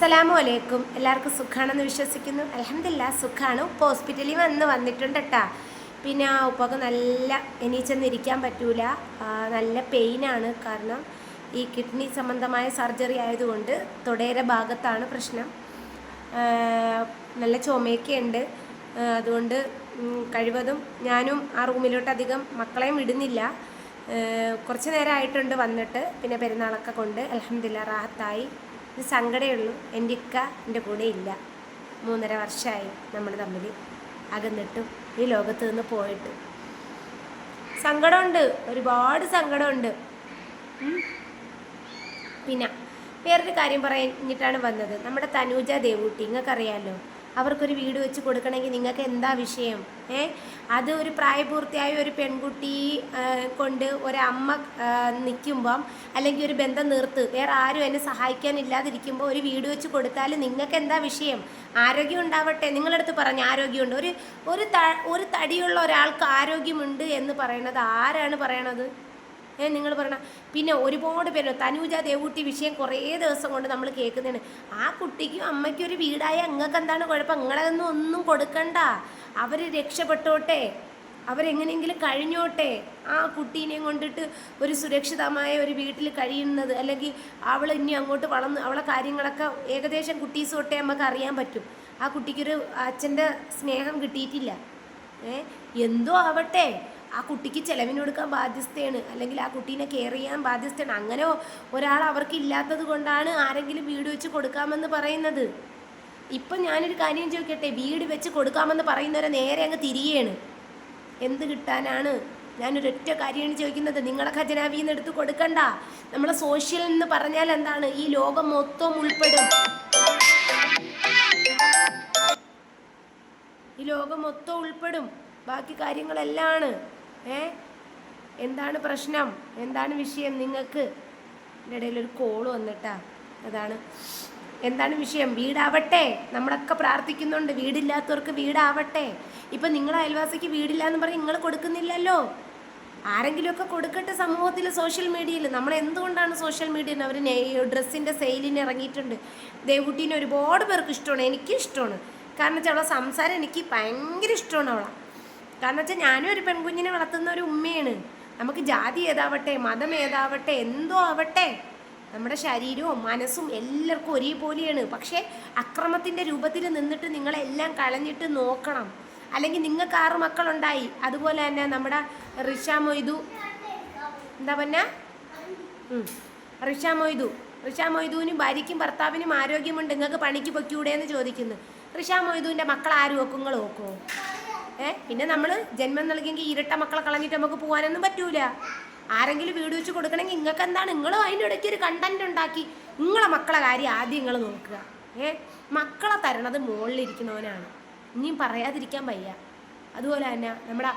അസ്സലാമു അലൈക്കും. എല്ലാവർക്കും സുഖമാണെന്ന് വിശ്വസിക്കുന്നു. അലഹമില്ല സുഖമാണ് ഉപ്പ് ഹോസ്പിറ്റലിൽ വന്ന് വന്നിട്ടുണ്ട് കേട്ടാ പിന്നെ ആ ഉപ്പക്ക് നല്ല എണീച്ചെന്ന് ഇരിക്കാൻ പറ്റൂല നല്ല പെയിനാണ് കാരണം ഈ കിഡ്നി സംബന്ധമായ സർജറി ആയതുകൊണ്ട് തുടയുടെ ഭാഗത്താണ് പ്രശ്നം. നല്ല ചുമയൊക്കെ ഉണ്ട് അതുകൊണ്ട് കഴിവതും ഞാനും ആ റൂമിലോട്ട് അധികം മക്കളെയും വിടുന്നില്ല. കുറച്ച് നേരമായിട്ടുണ്ട് വന്നിട്ട്. പിന്നെ പെരുന്നാളൊക്കെ കൊണ്ട് അലഹമില്ല റാഹത്തായി. ഇത് സങ്കടമേ ഉള്ളൂ എന്റെ ഇക്ക എന്റെ കൂടെ ഇല്ല. മൂന്നര വർഷമായി നമ്മൾ തമ്മിൽ അകന്നിട്ടും ഈ ലോകത്ത് നിന്ന് പോയിട്ട്. സങ്കടമുണ്ട്. ഒരുപാട് സങ്കടമുണ്ട്. പിന്നെ വേറൊരു കാര്യം പറഞ്ഞിട്ടാണ് വന്നത്. നമ്മുടെ തനൂജ ദേവൂട്ടി നിങ്ങൾക്കറിയാമല്ലോ അവർക്കൊരു വീട് വെച്ച് കൊടുക്കണമെങ്കിൽ നിങ്ങൾക്ക് എന്താ വിഷയം? ഏ? അത് ഒരു പ്രായപൂർത്തിയായ ഒരു പെൺകുട്ടി കൊണ്ട് ഒരമ്മ നിൽക്കുമ്പം അല്ലെങ്കിൽ ഒരു ബന്ധം നിർത്ത് വേറെ ആരും എന്നെ സഹായിക്കാനില്ലാതിരിക്കുമ്പോൾ ഒരു വീട് വെച്ച് കൊടുത്താൽ നിങ്ങൾക്ക് എന്താ വിഷയം? ആരോഗ്യം ഉണ്ടാവട്ടെ. നിങ്ങളടുത്ത് പറഞ്ഞു ആരോഗ്യമുണ്ട്. ഒരു ഒരു ഒരു തടിയുള്ള ഒരാൾക്ക് ആരോഗ്യമുണ്ട് എന്ന് പറയണത് ആരാണ് പറയണത്? നിങ്ങൾ പറയണ പിന്നെ ഒരുപാട് പേര് തനൂജ ദേവൂട്ടി വിഷയം കുറേ ദിവസം കൊണ്ട് നമ്മൾ കേൾക്കുന്നതാണ്. ആ കുട്ടിക്കും അമ്മയ്ക്കും ഒരു വീടായ അങ്ങക്ക് എന്താണ് കുഴപ്പം? നിങ്ങളതൊന്നും ഒന്നും കൊടുക്കണ്ട. അവർ രക്ഷപ്പെട്ടോട്ടെ. അവരെങ്ങനെയെങ്കിലും കഴിഞ്ഞോട്ടെ. ആ കുട്ടീനെയും കൊണ്ടിട്ട് ഒരു സുരക്ഷിതമായ ഒരു വീട്ടിൽ കഴിയുന്നത് അല്ലെങ്കിൽ അവൾ ഇനി അങ്ങോട്ട് വളർന്ന് അവളെ കാര്യങ്ങളൊക്കെ ഏകദേശം കുട്ടീസ് തൊട്ടേ നമുക്ക് അറിയാൻ പറ്റും. ആ കുട്ടിക്കൊരു അച്ഛന്റെ സ്നേഹം കിട്ടിയിട്ടില്ല. ഏ എന്തോ ആവട്ടെ. ആ കുട്ടിക്ക് ചെലവിന് കൊടുക്കാൻ ബാധ്യസ്ഥയാണ്. അല്ലെങ്കിൽ ആ കുട്ടീനെ കെയർ ചെയ്യാൻ ബാധ്യസ്ഥയാണ്. അങ്ങനെ ഒരാൾ അവർക്ക് ഇല്ലാത്തത് കൊണ്ടാണ് ആരെങ്കിലും വീട് വെച്ച് കൊടുക്കാമെന്ന് പറയുന്നത്. ഇപ്പം ഞാനൊരു കാര്യം ചോദിക്കട്ടെ? വീട് വെച്ച് കൊടുക്കാമെന്ന് പറയുന്നവരെ നേരെ അങ്ങ് തിരികെയാണ് എന്ത് കിട്ടാനാണ്? ഞാനൊരൊറ്റ കാര്യമാണ് ചോദിക്കുന്നത്. നിങ്ങളെ ഖജനാവിൽ നിന്ന് എടുത്ത് കൊടുക്കണ്ട. നമ്മളെ സോഷ്യൽ എന്ന് പറഞ്ഞാൽ എന്താണ്? ഈ ലോകം മൊത്തം ഉൾപ്പെടും. ഈ ലോകം മൊത്തം ഉൾപ്പെടും. ബാക്കി കാര്യങ്ങളെല്ലാം ആണ്. ഏ? എന്താണ് പ്രശ്നം? എന്താണ് വിഷയം നിങ്ങൾക്ക്? എന്റെ ഇടയിൽ ഒരു കോൾ വന്നിട്ടാ. അതാണ്. എന്താണ് വിഷയം? വീടാവട്ടെ. നമ്മളൊക്കെ പ്രാർത്ഥിക്കുന്നുണ്ട്. വീടില്ലാത്തവർക്ക് വീടാവട്ടെ. ഇപ്പം നിങ്ങൾ അയൽവാസിക്ക് വീടില്ല എന്ന് പറഞ്ഞ് നിങ്ങൾ കൊടുക്കുന്നില്ലല്ലോ. ആരെങ്കിലുമൊക്കെ കൊടുക്കട്ടെ സമൂഹത്തിൽ സോഷ്യൽ മീഡിയയിൽ നമ്മൾ എന്തുകൊണ്ടാണ് സോഷ്യൽ മീഡിയയിൽ അവർ ഡ്രസ്സിന്റെ സെയിലിന് ഇറങ്ങിയിട്ടുണ്ട്? ദേവുട്ടീനെ ഒരുപാട് പേർക്ക് ഇഷ്ടമാണ്. എനിക്കും ഇഷ്ടമാണ്. കാരണം വെച്ചാൽ അവളെ സംസാരം എനിക്ക് ഭയങ്കര ഇഷ്ടമാണ് അവളെ. കാരണം വെച്ചാൽ ഞാനും ഒരു പെൺകുഞ്ഞിനെ വളർത്തുന്ന ഒരു ഉമ്മയാണ്. നമുക്ക് ജാതി ഏതാവട്ടെ മതം ഏതാവട്ടെ എന്തോ ആവട്ടെ നമ്മുടെ ശരീരവും മനസ്സും എല്ലാവർക്കും ഒരേപോലെയാണ്. പക്ഷേ അക്രമത്തിന്റെ രൂപത്തിൽ നിന്നിട്ട് നിങ്ങളെല്ലാം കളഞ്ഞിട്ട് നോക്കണം. അല്ലെങ്കിൽ നിങ്ങൾക്ക് ആറ് മക്കളുണ്ടായി. അതുപോലെ തന്നെ നമ്മുടെ റിഷ മൊയ്തു. എന്താ പറഞ്ഞ റിഷ മൊയ്തു. റിഷ മൊയ്തുവിനും ഭാര്യയ്ക്കും ഭർത്താവിനും ആരോഗ്യമുണ്ട്. നിങ്ങൾക്ക് പണിക്ക് പൊക്കിയൂടെ എന്ന് ചോദിക്കുന്നു. റിഷ മൊയ്തുവിന്റെ മക്കൾ ആര് നിങ്ങൾ നോക്കുമോ പിന്നെ നമ്മൾ ജന്മം നൽകിയെങ്കിൽ ഇരട്ട മക്കളെ കളഞ്ഞിട്ട് നമുക്ക് പോകാനൊന്നും പറ്റൂല. ആരെങ്കിലും വീട് വെച്ച് കൊടുക്കണമെങ്കിൽ നിങ്ങൾക്ക് എന്താണ് നിങ്ങൾ അതിന്റെ ഇടയ്ക്ക് ഒരു കണ്ടന്റ് ഉണ്ടാക്കി. നിങ്ങളെ മക്കളെ കാര്യം ആദ്യം നിങ്ങൾ നോക്കുക. ഏ? മക്കളെ തരണത് മുകളിലിരിക്കുന്നവനാണ് ഇനിയും പറയാതിരിക്കാൻ വയ്യ. അതുപോലെ തന്നെ നമ്മുടെ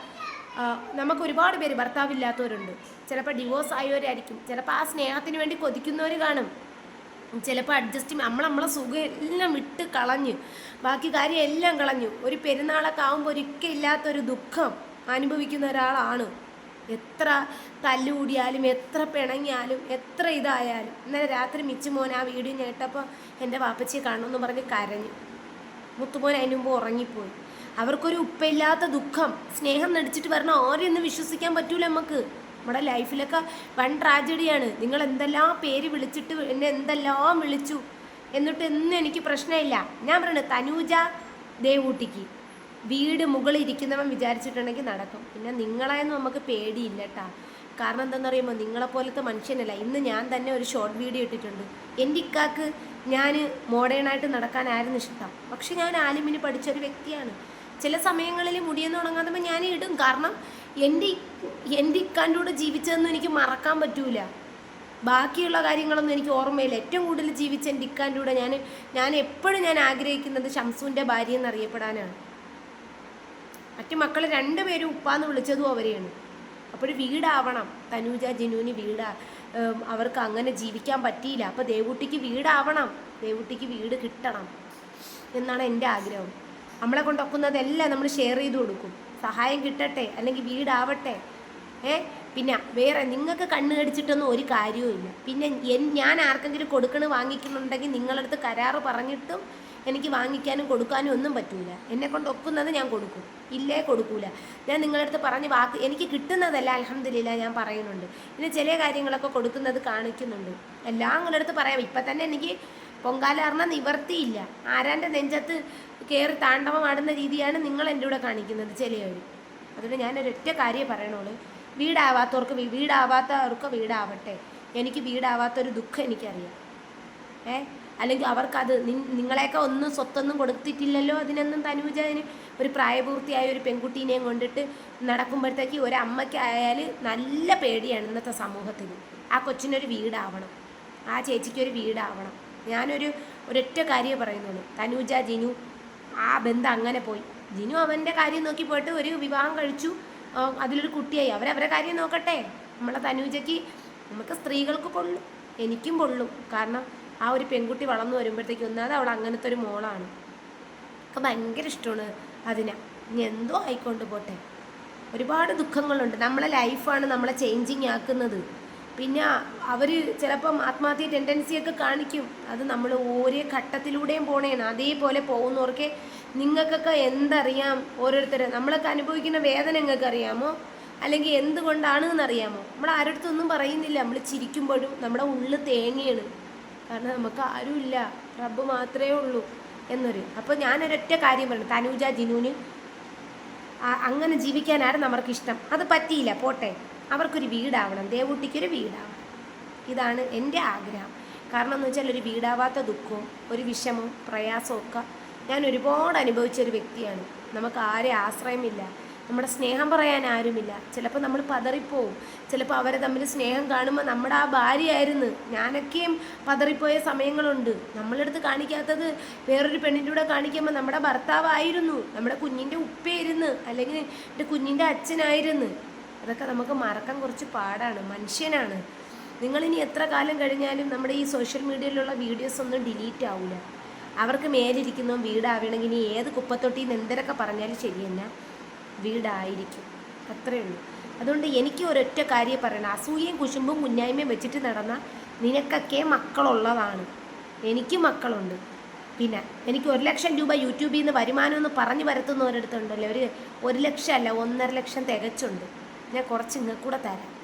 നമുക്ക് ഒരുപാട് പേര് ഭർത്താവില്ലാത്തവരുണ്ട്. ചിലപ്പോൾ ഡിവോഴ്സ് ആയവരായിരിക്കും. ചിലപ്പോൾ ആ സ്നേഹത്തിന് വേണ്ടി കൊതിക്കുന്നവർ കാണും. ചിലപ്പോൾ അഡ്ജസ്റ്റ് നമ്മൾ നമ്മളെ സുഖം എല്ലാം വിട്ട് കളഞ്ഞ്. ബാക്കി കാര്യം എല്ലാം കളഞ്ഞു. ഒരു പെരുന്നാളൊക്കെ ആകുമ്പോൾ ഒരിക്കലും ഇല്ലാത്തൊരു ദുഃഖം അനുഭവിക്കുന്ന ഒരാളാണ്. എത്ര തല്ലുകൂടിയാലും എത്ര പിണങ്ങിയാലും എത്ര ഇതായാലും. ഇന്നലെ രാത്രി മിച്ചുമോൻ ആ വീഡിയോ കേട്ടപ്പോൾ എന്റെ വാപ്പച്ചിയെ കാണുമെന്ന് പറഞ്ഞ് കരഞ്ഞു. മുത്തുമോൻ അതിന് മുമ്പ് ഉറങ്ങിപ്പോയി. അവർക്കൊരു ഉപ്പയില്ലാത്ത ദുഃഖം. സ്നേഹം നടിച്ചിട്ട് വരണം ആരെയൊന്നും വിശ്വസിക്കാൻ പറ്റൂല നമുക്ക് നമ്മുടെ ലൈഫിലൊക്കെ വൺ ട്രാജഡിയാണ്. നിങ്ങൾ എന്തെല്ലാം പേര് വിളിച്ചിട്ട് എന്നെ എന്തെല്ലാം വിളിച്ചു എന്നിട്ട് എന്നും എനിക്ക് പ്രശ്നമില്ല. ഞാൻ പറയുന്നത് തനൂജ ദേവൂട്ടിക്ക്. വീട് മുകളിൽ ഇരിക്കുന്നവൻ വിചാരിച്ചിട്ടുണ്ടെങ്കിൽ നടക്കും. പിന്നെ നിങ്ങളായൊന്നും നമുക്ക് പേടിയില്ല കേട്ടാ. കാരണം എന്താണെന്ന് പറയുമ്പോൾ നിങ്ങളെപ്പോലത്തെ മനുഷ്യനല്ല. ഇന്ന് ഞാൻ തന്നെ ഒരു ഷോർട്ട് വീഡിയോ ഇട്ടിട്ടുണ്ട്. എന്റെ ഇക്കാക്ക് ഞാൻ മോഡേണായിട്ട് നടക്കാനായിരുന്നു ഇഷ്ടം. പക്ഷെ ഞാൻ ആലിമിന് പഠിച്ചൊരു വ്യക്തിയാണ്. ചില സമയങ്ങളിൽ മുടിയെന്ന് തുടങ്ങാതുമ്പോൾ ഞാൻ ഇടും. കാരണം എന്റെ എന്റെ ഇക്കാന്റെ കൂടെ ജീവിച്ചതൊന്നും എനിക്ക് മറക്കാൻ പറ്റൂല. ബാക്കിയുള്ള കാര്യങ്ങളൊന്നും എനിക്ക് ഓർമ്മയില്ല. ഏറ്റവും കൂടുതൽ ജീവിച്ച എന്റെ ഇക്കാന്റെ കൂടെ ഞാൻ ഞാൻ എപ്പോഴും ഞാൻ ആഗ്രഹിക്കുന്നത് ഷംസുവിന്റെ ഭാര്യ എന്നറിയപ്പെടാനാണ്. മറ്റു മക്കൾ രണ്ടുപേരും ഉപ്പാന്ന് വിളിച്ചതും അവരെയാണ്. അപ്പോൾ വീടാവണം. തനൂജ ജിനുവിന് വീടാ. അവർക്ക് അങ്ങനെ ജീവിക്കാൻ പറ്റിയില്ല. അപ്പോൾ ദേവുട്ടിക്ക് വീടാവണം. ദേവുട്ടിക്ക് വീട് കിട്ടണം. എന്നാണ് എന്റെ ആഗ്രഹം. നമ്മളെ കൊണ്ടൊക്കുന്നതെല്ലാം നമ്മൾ ഷെയർ ചെയ്ത് കൊടുക്കും. സഹായം കിട്ടട്ടെ അല്ലെങ്കിൽ വീടാവട്ടെ. ഏ? പിന്നെ വേറെ നിങ്ങൾക്ക് കണ്ണ് കടിച്ചിട്ടൊന്നും ഒരു കാര്യവുമില്ല പിന്നെ എൻ ഞാൻ ആർക്കെങ്കിലും കൊടുക്കണ വാങ്ങിക്കുന്നുണ്ടെങ്കിൽ നിങ്ങളടുത്ത് കരാറ് പറഞ്ഞിട്ടും എനിക്ക് വാങ്ങിക്കാനും കൊടുക്കാനും ഒന്നും പറ്റൂല. എന്നെ കൊണ്ട് ഒക്കുന്നത് ഞാൻ കൊടുക്കും. ഇല്ലേ? കൊടുക്കൂല. ഞാൻ നിങ്ങളടുത്ത് പറഞ്ഞ് വാക്ക് എനിക്ക് കിട്ടുന്നതല്ല അലഹമില്ല ഞാൻ പറയുന്നുണ്ട്. പിന്നെ ചില കാര്യങ്ങളൊക്കെ കൊടുക്കുന്നത് കാണിക്കുന്നുണ്ട്. എല്ലാം നിങ്ങളടുത്ത് പറയാം. ഇപ്പം തന്നെ എനിക്ക് പൊങ്കാലാറിന നിവർത്തിയില്ല. ആരാന്റെ നെഞ്ചത്ത് കയറി താണ്ഡവമാടുന്ന രീതിയാണ് നിങ്ങൾ എന്റെ കൂടെ കാണിക്കുന്നത് ചിലവർ അതുകൊണ്ട് ഞാനൊരൊറ്റ കാര്യം പറയണോളൂ വീടാവാത്തവർക്ക് വീടാവാത്തവർക്ക് വീടാവട്ടെ. എനിക്ക് വീടാവാത്തൊരു ദുഃഖം എനിക്കറിയാം. ഏ? അല്ലെങ്കിൽ അവർക്കത് നിങ്ങളെയൊക്കെ ഒന്നും സ്വത്തൊന്നും കൊടുത്തിട്ടില്ലല്ലോ അതിനൊന്നും തനൂജ അതിന് ഒരു പ്രായപൂർത്തിയായ ഒരു പെൺകുട്ടീനെയും കൊണ്ടിട്ട് നടക്കുമ്പോഴത്തേക്ക് ഒരമ്മയ്ക്കായാൽ നല്ല പേടിയാണ് ഇന്നത്തെ സമൂഹത്തിൽ ആ കൊച്ചിനൊരു വീടാവണം. ആ ചേച്ചിക്കൊരു വീടാവണം. ഞാനൊരു ഒരൊറ്റ കാര്യമേ പറയുന്നുള്ളൂ. തനൂജ ജിനു ആ ബന്ധം അങ്ങനെ പോയി. ജിനു അവന്റെ കാര്യം നോക്കി പോയിട്ട് ഒരു വിവാഹം കഴിച്ചു. അതിലൊരു കുട്ടിയായി. അവരവരെ കാര്യം നോക്കട്ടെ. നമ്മളെ തനൂജയ്ക്ക് നമുക്ക് സ്ത്രീകൾക്ക് പൊള്ളും. എനിക്കും പൊള്ളും. കാരണം ആ ഒരു പെൺകുട്ടി വളർന്നു വരുമ്പോഴത്തേക്ക് ഒന്നാമത് അവൾ അങ്ങനത്തെ ഒരു മോളാണ്. ഒക്കെ ഭയങ്കര ഇഷ്ടമാണ് അതിനെ. ഇനി എന്തോ ആയിക്കൊണ്ട് പോട്ടെ. ഒരുപാട് ദുഃഖങ്ങളുണ്ട്. നമ്മളെ ലൈഫാണ് നമ്മളെ ചേഞ്ചിങ് ആക്കുന്നത്. പിന്നെ അവർ ചിലപ്പം ആത്മഹത്യ ടെൻഡൻസിയൊക്കെ കാണിക്കും. അത് നമ്മൾ ഓരോ ഘട്ടത്തിലൂടെയും പോണേണ്. അതേപോലെ പോകുന്നവർക്ക് നിങ്ങൾക്കൊക്കെ എന്തറിയാം ഓരോരുത്തർ നമ്മളൊക്കെ അനുഭവിക്കുന്ന വേദന നിങ്ങൾക്ക് അറിയാമോ? അല്ലെങ്കിൽ എന്തുകൊണ്ടാണ് എന്നറിയാമോ നമ്മൾ ആരുടെ പറയുന്നില്ല. നമ്മൾ ചിരിക്കുമ്പോഴും നമ്മുടെ ഉള്ളിൽ തേങ്ങയാണ് കാരണം നമുക്ക് ആരുമില്ല റബ്ബ് മാത്രമേ ഉള്ളൂ എന്നൊരു. അപ്പോൾ ഞാനൊരൊറ്റ കാര്യം പറഞ്ഞു തനൂജ ജിനുവിന് അങ്ങനെ ജീവിക്കാനാണ് നമുക്ക് ഇഷ്ടം. അത് പറ്റിയില്ല. പോട്ടെ. അവർക്കൊരു വീടാവണം ദേവൂട്ടിക്കൊരു വീടാവണം. ഇതാണ് എന്റെ ആഗ്രഹം. കാരണം എന്ന് വെച്ചാൽ ഒരു വീടാവാത്ത ദുഃഖവും ഒരു വിഷമവും പ്രയാസവും ഒക്കെ ഞാൻ ഒരുപാട് അനുഭവിച്ച ഒരു വ്യക്തിയാണ്. നമുക്ക് ആരെ ആശ്രയമില്ല നമ്മുടെ സ്നേഹം പറയാൻ ആരുമില്ല. ചിലപ്പോൾ നമ്മൾ പതറിപ്പോവും. ചിലപ്പോൾ അവരെ തമ്മിൽ സ്നേഹം കാണുമ്പോൾ നമ്മുടെ ആ ഭാര്യയായിരുന്നു. ഞാനൊക്കെയും പതറിപ്പോയ സമയങ്ങളുണ്ട്. നമ്മളെടുത്ത് കാണിക്കാത്തത് വേറൊരു പെണ്ണിന്റെ കൂടെ കാണിക്കുമ്പോൾ നമ്മുടെ ഭർത്താവായിരുന്നു നമ്മുടെ കുഞ്ഞിന്റെ ഉപ്പയായിരുന്നു അല്ലെങ്കിൽ എന്റെ കുഞ്ഞിന്റെ അച്ഛനായിരുന്നു. അതൊക്കെ നമുക്ക് മറക്കാൻ കുറച്ച് പാടാണ് മനുഷ്യനാണ്. നിങ്ങളിനി എത്ര കാലം കഴിഞ്ഞാലും നമ്മുടെ ഈ സോഷ്യൽ മീഡിയയിലുള്ള വീഡിയോസ് ഒന്നും ഡിലീറ്റ് ആവില്ല അവർക്ക് മേലിരിക്കുന്ന വീടാവണമെങ്കിൽ ഇനി ഏത് കുപ്പത്തൊട്ടിന്ന് എന്തൊക്കെ പറഞ്ഞാലും ശരി തന്നെ വീടായിരിക്കും. അത്രയേ ഉള്ളൂ. അതുകൊണ്ട് എനിക്ക് ഒരൊറ്റ കാര്യം പറയണം. അസൂയയും കുശുമ്പും കുഞ്ഞായ്മയും വെച്ചിട്ട് നടന്ന നിനക്കൊക്കെ മക്കളുള്ളതാണ്. എനിക്ക് മക്കളുണ്ട്. പിന്നെ എനിക്ക് ഒരു ലക്ഷം രൂപ യൂട്യൂബിൽ നിന്ന് വരുമാനം എന്ന് പറഞ്ഞു വരുത്തുന്നവരടുത്തുണ്ടല്ലോ ഒരു ഒരു ലക്ഷം അല്ല ഒന്നര ലക്ഷം തികച്ചുണ്ട്. ഞാൻ കുറച്ച് ഇങ്ങക്കൂടെ തരാം.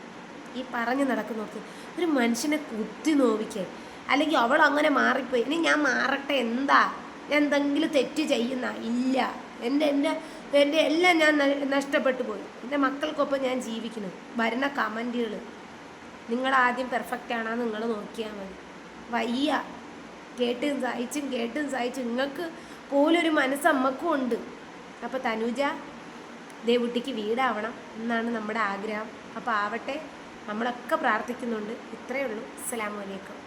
ഈ പറഞ്ഞു നടക്കുന്നവർക്ക് ഒരു മനുഷ്യനെ കുത്തി നോവിക്കേ. അല്ലെങ്കിൽ അവൾ അങ്ങനെ മാറിപ്പോയി. ഇനി ഞാൻ മാറട്ടെ? എന്താ? ഞാൻ എന്തെങ്കിലും തെറ്റ് ചെയ്യുന്ന? ഇല്ല. എന്റെ എന്റെ എന്റെ എല്ലാം ഞാൻ നഷ്ടപ്പെട്ടു പോയി. എന്റെ മക്കൾക്കൊപ്പം ഞാൻ ജീവിക്കുന്നു. വരുന്ന കമന്റുകൾ. നിങ്ങൾ ആദ്യം പെർഫെക്റ്റ് ആണോ നിങ്ങൾ നോക്കിയാൽ മതി. വയ്യ. കേട്ടും സഹിച്ചും കേട്ടും സഹിച്ചും. നിങ്ങൾക്ക് പോലൊരു മനസ്സ് അമ്മക്കും ഉണ്ട് അപ്പോൾ തനുജ ദേവുട്ടിക്ക് വീടാവണം എന്നാണ് നമ്മുടെ ആഗ്രഹം. അപ്പോൾ ആവട്ടെ നമ്മളൊക്കെ പ്രാർത്ഥിക്കുന്നുണ്ട്. ഇത്രയേ ഉള്ളൂ. അസ്സലാമു അലൈക്കും.